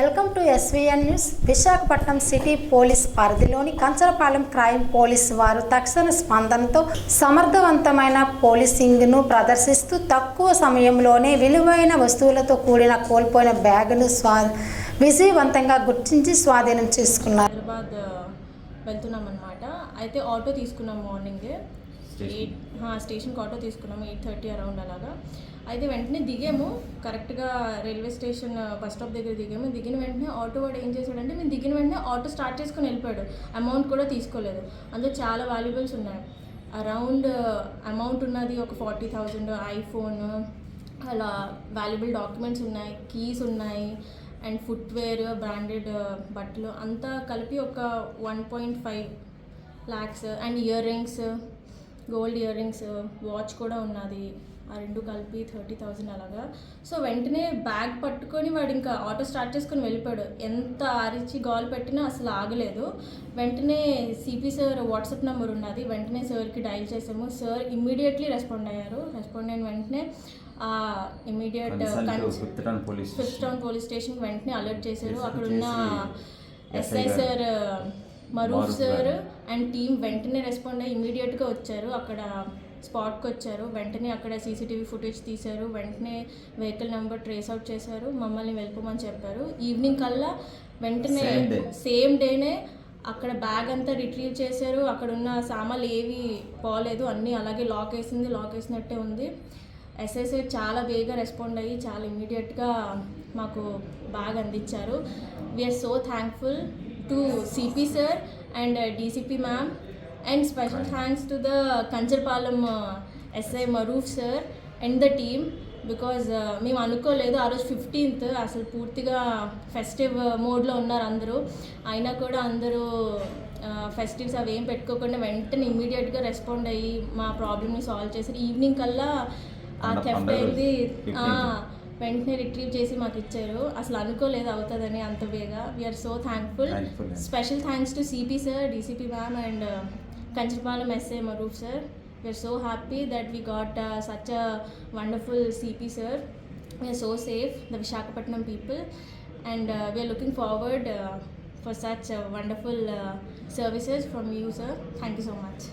Welcome to SVN news. Visakhapatnam city police పరిధిలోని Kancharapalem crime police వారు తక్షణ స్పందనతో సమర్థవంతమైన పోలీసింగ్ను ప్రదర్శిస్తూ తక్కువ సమయంలోనే విలువైన వస్తువులతో కూడిన కోల్పోయిన బ్యాగ్ను స్వా విజయవంతంగా గుర్తించి స్వాధీనం చేసుకున్నారు. హైదరాబాద్ వెళ్తున్నాం అనమాట అయితే ఆటో తీసుకున్నాం మార్నింగ్. ఎయిట్ స్టేషన్కి ఆటో తీసుకున్నాము ఎయిట్ థర్టీ అరౌండ్ అలాగా. అయితే వెంటనే దిగాము కరెక్ట్గా రైల్వే స్టేషన్ బస్ స్టాప్ దగ్గర దిగాము. దిగిన వెంటనే ఆటో వాడు ఏం చేశాడంటే మేము దిగిన వెంటనే ఆటో స్టార్ట్ చేసుకుని వెళ్ళిపోయాడు. అమౌంట్ కూడా తీసుకోలేదు. అందులో చాలా వాల్యుబుల్స్ ఉన్నాయి. అరౌండ్ అమౌంట్ ఉన్నది ఒక ఫార్టీ థౌజండ్ ఐఫోన్ అలా వాల్యుబుల్ డాక్యుమెంట్స్ ఉన్నాయి కీస్ ఉన్నాయి అండ్ ఫుట్వేర్ బ్రాండెడ్ బట్టలు అంతా కలిపి ఒక one point five lakhs and earrings gold earrings watch కూడా ఉన్నది. ఆ రెండు కలిపి థర్టీ థౌజండ్ అలాగా. సో వెంటనే బ్యాగ్ పట్టుకొని వాడు ఇంకా ఆటో స్టార్ట్ చేసుకొని వెళ్ళిపోయాడు. ఎంత అరిచి గాల్ పెట్టినా అసలు ఆగలేదు. వెంటనే సిపి సార్ వాట్సాప్ నెంబర్ ఉన్నది. వెంటనే సార్కి డైల్ చేసాము. సార్ ఇమ్మీడియట్లీ రెస్పాండ్ అయ్యారు. రెస్పాండ్ అయిన వెంటనే immediate fifth town police fifth town police station వెంటనే అలర్ట్ చేశారు. అక్కడ ఉన్న SI sir Maroof sir. And team వెంటనే రెస్పాండ్ అయ్యి ఇమీడియట్గా వచ్చారు. అక్కడ స్పాట్కి వచ్చారు. వెంటనే అక్కడ సీసీటీవీ ఫుటేజ్ తీశారు. వెంటనే వెహికల్ నెంబర్ ట్రేస్ అవుట్ చేశారు. మమ్మల్ని వెళ్ళిపోమని చెప్పారు. ఈవినింగ్ కల్లా వెంటనే. సేమ్ డేనే అక్కడ బ్యాగ్ అంతా రిట్రీవ్ చేశారు. అక్కడ ఉన్న సామాన్లు ఏవి పోలేదు. అన్నీ అలాగే లాక్ వేసింది. లాక్ వేసినట్టే ఉంది. ఎస్ఎస్ఏ చాలా బేగా రెస్పాండ్ అయ్యి చాలా ఇమ్మీడియట్గా మాకు బ్యాగ్ అందించారు. We're so thankful to CP sir and DCP ma'am and special thanks to the Kancharapalem SI Maroof sir and the team because మేము అనుకోలేదు. ఆ రోజు ఫిఫ్టీన్త్ అసలు పూర్తిగా ఫెస్టివ్ మోడ్లో ఉన్నారు అందరూ. అయినా కూడా అందరూ ఫెస్టివ్స్ అవి ఏం పెట్టుకోకుండా వెంటనే ఇమ్మీడియట్గా రెస్పాండ్ అయ్యి మా ప్రాబ్లమ్ని సాల్వ్ చేశారు ఈవినింగ్ కల్లా ఆ రోజు, అయింది 15th. ఆ, వెంటనే రిట్రీవ్ చేసి మాకు ఇచ్చారు. అసలు అనుకోలేదు అవుతుందని అంత బేగా we're so thankful. Special thanks to CP sir DCP ma'am and Kancharapalem SI Maroof sir we're so happy that we got such a wonderful CP sir we're so safe the Visakhapatnam people and we're looking forward for such wonderful services from you sir thank you so much